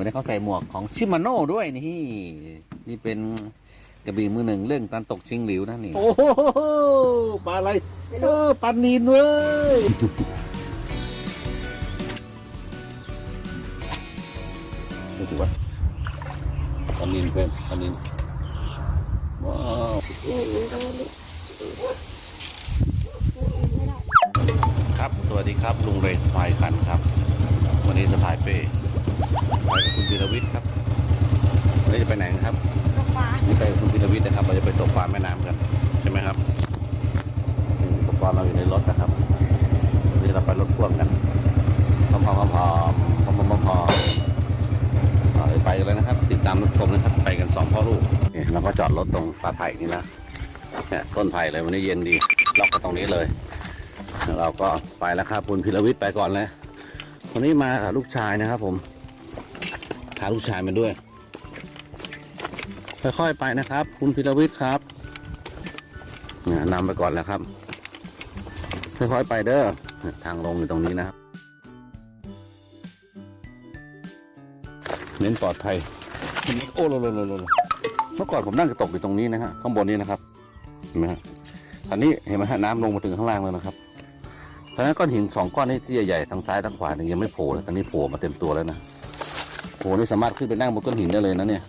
วันนี้เขาใส่หมวกของชิมาโน่ด้วยนี่นี่เป็นกระบี่มือหนึ่งเรื่องการตกชิงหลิวนะนี่ โอ้โหปลาอะไรเออปลานีนเว้ยรู้สึกว่าปลานีนเพื่อนปลานีนว้าวครับสวัสดีครับลุงเรสพายคันครับ วันนี้สะพายเป้ไปกับคุณพี รวิทย์ครับวันนี้จะไปไหนกันครับตกปลานี่ไปกับคุณพีรวิทย์นะครับ เราจะไปตกปลาแม่น้ำกันใช่ไหมครับอืมอุปกรณ์เราอยู่ในรถนะครับวันนี้เราไปรถพ่วงกันพร้อมๆพร้อมๆพร้อมๆพร้อมๆพร้อมๆเอาเลยไปกันเลยนะครับ ติดตามรับชมนะครับ ไปกันสองพ่อลูกนี่เราก็จอดรถตรงปลาไผ่นี่นะเนี่ยต้นไผ่เลยวันนี้เย็นดีล็อกก็ตรงนี้เลย เราก็ไปแล้วครับคุณพิรวิทย์ไปก่อนเลยวันนี้มากับลูกชายนะครับผม พาลูกชายมาด้วย ค่อยๆไปนะครับ คุณพิรวิทย์ครับนี่นำไปก่อนแล้วครับ ค่อยๆไปเด้อทางลงอยู่ตรงนี้นะครับ เน้นปลอดภัยโอ้โลโลโลโลเมื่อก่อนผมนั่งกระตกอยู่ตรงนี้นะฮะข้างบนนี้นะครับเห็นไหมฮะตอนนี้เห็นไหมฮะน้ำลงมาถึงข้างล่างแล้วนะครับตอนนั้นก้อนหินสองก้อนนี้ที่ใหญ่ๆทางซ้ายทางขวาเนี่ยยังไม่โผล่เลยตอนนี้โผล่มาเต็มตัวแล้วนะ โอ้โหนี่สามารถขึ้นไปนั่งบนก้อนหินได้เลยนะเนี่ย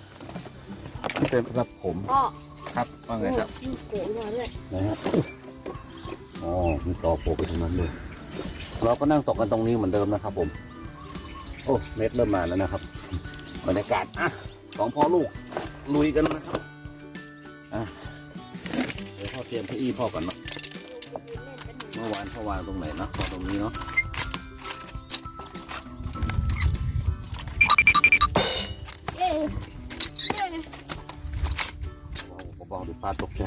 นี่เป็นครับผมพ่อครับว่าไงครับมีโกงมาด้วยนะฮะอ๋อมีต่อโผล่ไปตรงนั้นด้วยเราก็นั่งตกกันตรงนี้เหมือนเดิมนะครับ ผม โอ้เม็ดเริ่มมาแล้วนะครับบรรยากาศอะสองพ่อลูกลุยกันนะครับอะเดี๋ยวพ่อเตรียมเก้าอี้พ่อก่อนเนาะเมื่อวานพ่อวางตรงไหนเนาะวางตรงนี้เนาะ ดี๋ยวพลาดตกใจ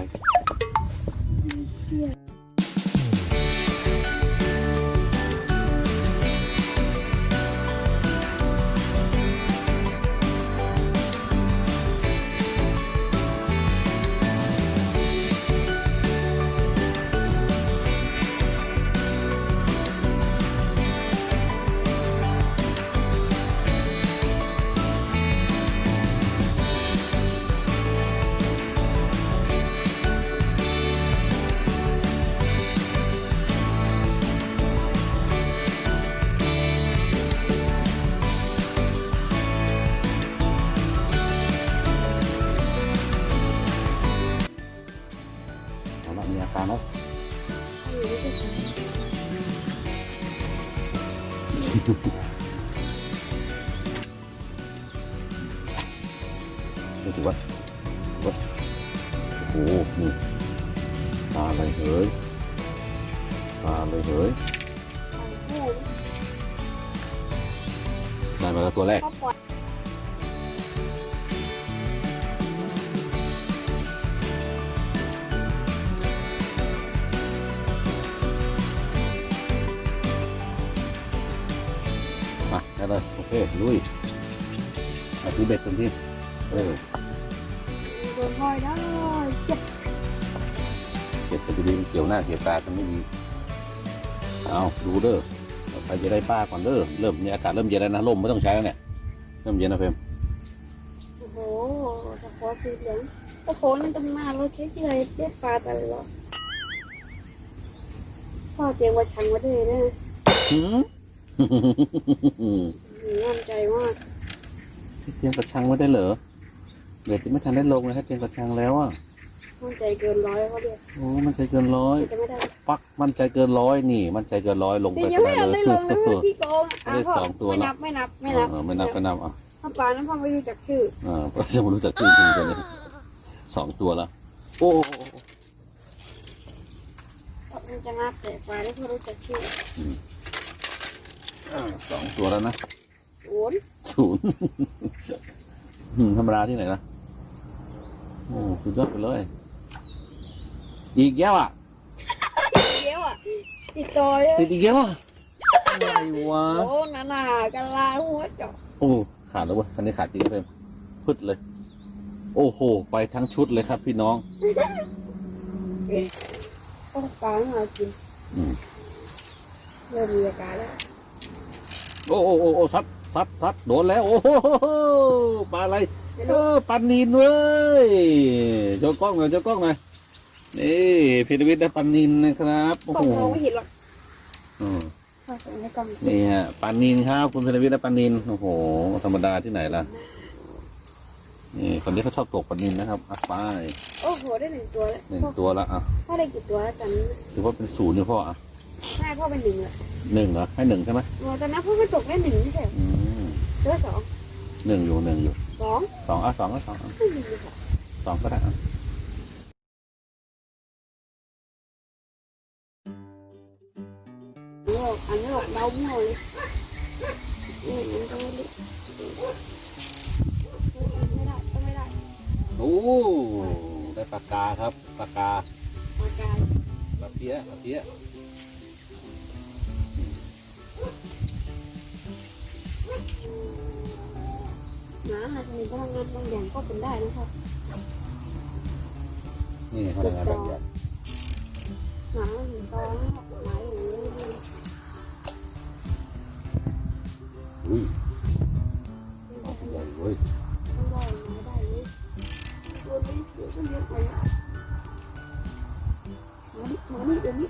รู้สึกว่าว่าโอ้โหนี่ปลาอะไรเฮ้ยปลาอะไรเฮ้ยได้มาแล้วตัวแรกพ่อปล่อย มาได้เลยโอเคลุยมาถือเบ็ดตรงที่เออโดนพ่อยได้เจ็บเก็บไปดีๆเกี่ยวหน้าเกี่ยวตากันไม่ดีเอาดูเด้อใครจะได้ป้าก่อนเด้อเริ่มมีอากาศเริ่มเย็นแล้วนะลมไม่ต้องใช้แล้วเนี่ยเริ่มเย็นนะเฟรมโอ้โหตะขอสีเหลืองตะขอนี่ต้องมาเราเช็คที่ไรได้ปลาตลอดพ่อเตรียมกระชังไว้ด้วยนะ หืมมั่นใจมากเตรียมกระชังไว้ได้เหรอเด็กที่ไม่ทันได้ลงเลยถ้าเตรียมกระชังแล้วอะมั่นใจเกินร้อยเขาเรียกโอ้มันใจเกินร้อยจะไม่ได้ปักมันใจเกินร้อยนี่ มันใจเกินร้อยลงแต่ไปยังก็ไม่ได้ทันเลได้ยลงเลยว่าที่โกงได้สองตัวไม่ละนับไม่นับไม่นับเออไม่นับก็นับอะถ้าปลานั้นพ่อไม่รู้จักชื่ออ่าเพราะจะไม่รู้จักชื่อจริงกันเลยสองตัวละโอ้มันจะนับแต่ปลาที่พ่อรู้จักชื่อ สองตัวแล้วนะศูนย์ศูนย์ อืมธรรมดาที่ไหนนะโอ้สุดยอดไปเลย อีกแย่วอะเดี๋ยวอะติดต่อเลยติดอีกแย่วอะอะไรวะ โอ้นานากันลาหัวเจาะโอ้ขาดแล้วเว้ยคันนี้ขาดจริงนะเพื่อนพึดเลย โอ้โห ไปทั้งชุดเลยครับพี่น้องก็ปลามากินอืม เริ่มมีอาการแล้ว โอ้โอ้โอ้โอ้ซัดซัดซัดโดนแล้ว โอ้โหปลาอะไรเออปลานินเว้ยโจกล้องหน่อยโจกล้องหน่อยนี่พีรวิทย์ได้ปลานินนะครับโอ้กโหองไม่เห็นหรอกอืมใช่ในกล่องนี่ฮะปลานินครับคุณพีรวิทย์ได้ปลานินโอ้โห ธรรมดาที่ไหนล่ะนี่คนนี้เขาชอบตกปลานินนะครับอะไปโอ้โหได้หนึ่งตัวแล้วหนึ่งตัวละอะพ่อได้กี่ตัวแล้วตอนนี้ถือว่าเป็นศูนย์เนี่ยพ่ออะ แม่พ่อเป็นหนึ่งอะหนึ่งเหรอให้หนึ่งใช่ไหมโอ้ตอนนั้นพ่อไม่ตกได้หนึ่งไม่ใช่เหรออืมหรือว่าสองหนึ่งอยู่หนึ่งอยู่สองสองอะสองก็สองอะไม่มีเลยค่ะสองก็ได้อะโอ้อันนี้ออกเดาหมดเลยนี่มันก็ไม่ได้ไม่ได้ก็ไม่ได้โอ้ได้ปากกาครับปากกาปากกาปลาเพี้ยปลาเพี้ย หมาหาทำไมพลังงานบางอย่างก็เป็นได้นะครับนี่พลังงานบางอย่างหมาหินตอนนะครับหมาอย่างนี้อุ้ยใหญ่เว้ยต้องได้หมาได้เลยโดนนี้เดี๋ยวก็เลี้ยงไปอะหมานี่หมานี่เดี๋ยวนี้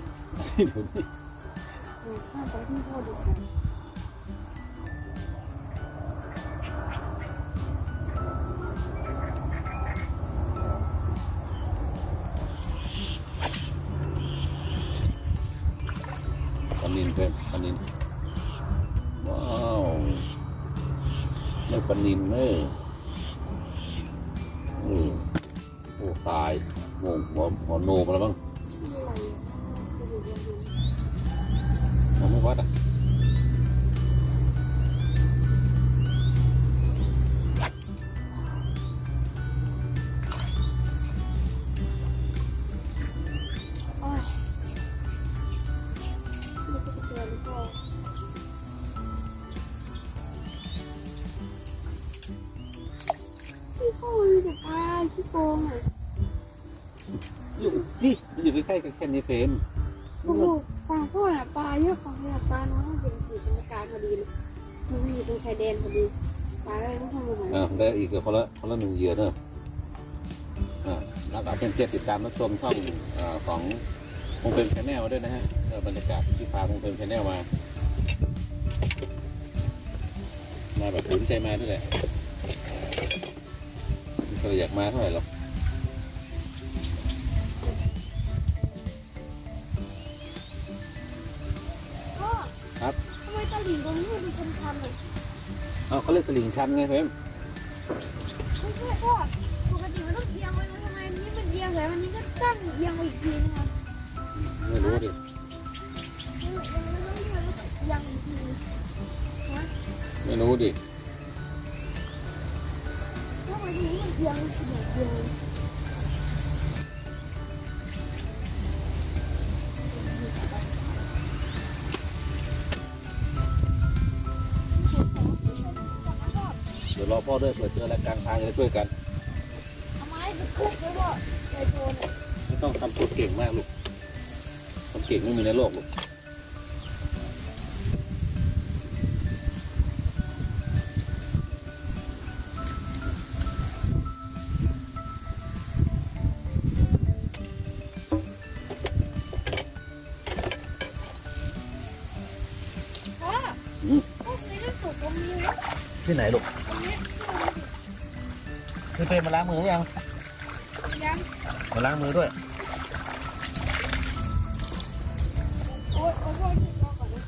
นินเป็นปลานินว้าวได้ปลานินเนอะเออโอ้ตายงงหัวหัวโนมาแล้วมั้งอะไรอะจะดูยังไงมันไม่วัดอะ อมีแต่ปลาขี้โกงอะอยู่นี่มันอยู่ใกล้ๆกันแค่นี้เฟรมโอ้โหปลาพ่อน่ะปลาเยอะปลาเยอะปลาน้อยเป็นสีตรงกลางพอดีเลยมันอยู่ตรงชายแดนพอดีปลาอะไรไม่ทำอะไรอ่าได้อีกคนละคนละหนึ่งเหยื่อเนอะอ่าแล้วก็เป็นเจ็ดติดตามรับชมช่องอ่าของคงเป็นแชนแนลด้วยนะฮะเออบรรยากาศที่พาคงเป็นแชนแนลมามาแบบตื่นใจมาด้วยแหละ ไม่เคยอยากมาเท่าไหร่หรอกพ่อครับทำไมตะหลิ่งตรงนี้มันเป็นชันๆอะเอ้าเขาเรียกตลิ่งชันไงเฟรมไม่ใช่พ่อปกติมันต้องเอียงไว้นะทำไมอันนี้มันเอียงแต่อันนี้ก็ตั้งเอียงไปอีกทีนะคะไม่รู้ดิยังอีกที ไม่รู้ดิทำไมทีนี้มันเอียงแบบเอียง เดี๋ยวรอพ่อด้วยเผื่อเจออะไรกลางทางจะได้ช่วยกัน ทำไมมันคุกเลยว่าไอโจนไม่ต้องทำตัวเก่งมากลูกคนเก่งไม่มีในโลกลูก ที่ไหนลูกตรงนี้คือเฟรมมาล้างมือยังยังมาล้างมือด้วยโอ๊ยโอ๊ยพ่อคิดรอก่อนนะ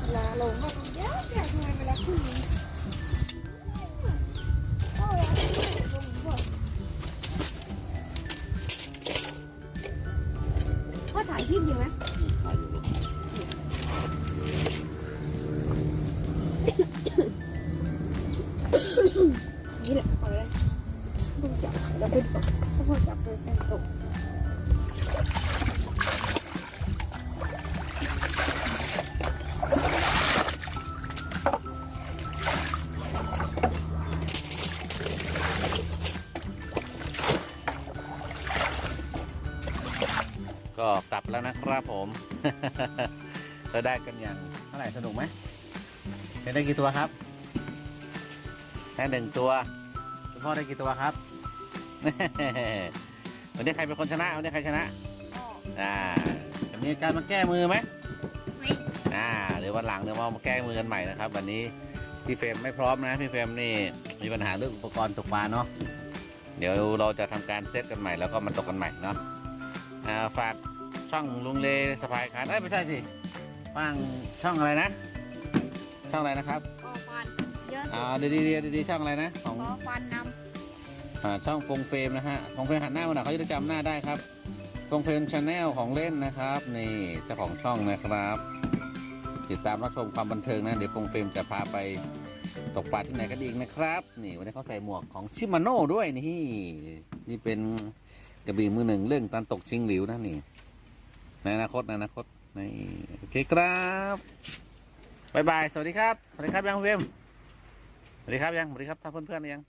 เวลาลงก็ยากยากทำไมเวลาขึ้นนี้พ่อเวลาขึ้นตรงนี้พ่อพ่อถ่ายคลิปอยู่ไหม แล้วนะครับผมเราได้กันอย่างเท่าไหร่สนุกไหมเป็นได้กี่ตัวครับแค่หนึ่งตัวคุณพ่อได้กี่ตัวครับวันนี้ใครเป็นคนชนะวันนี้ใครชนะก็อ่าจะมีการมาแก้มือไหมไม่อ่าเดี๋ยววันหลังเดี๋ยวเรามาแก้มือกันใหม่นะครับ วันนี้พี่เฟรมไม่พร้อมนะพี่เฟรมนี่มีปัญหาเรื่องอุปกรณ์ตกปลาเนาะเดี๋ยวเราจะทำการเซตกันใหม่แล้วก็มาตกกันใหม่เนาะอ่าฝาก ช่องลุงเลสะพายคานเอ้ยไม่ใช่สิฟังช่องอะไรนะ ช่องอะไรนะครับก็ฟันเยอะอ่าดีดีดีดีๆช่องอะไรนะของก็ฟันนอ่าช่องฟงเฟรมนะฮะฟงเฟรมหันหน้ามาหน่อยเขาจะได้จำหน้าได้ครับฟงเฟรมชาแนลของเล่นนะครับนี่เจ้าของช่องนะครับ ติดตามรับชมความบันเทิงนะเดี๋ยวฟงเฟรมจะพาไปตกปลาที่ไหนกันอีกนะครับ นี่วันนี้เขาใส่หมวกของชิมาโน่ด้วยนี่นี่เป็นกระบี่มือหนึ่งเรื่องการตกชิงหลิวนะนี่ ในอนาคตในอนาคตในโอเคครับบายบาย สวัสดีครับ สวัสดีครับยังเวมสวัสดีครับยัง สวัสดีครับท่านเพื่อนๆหรือยัง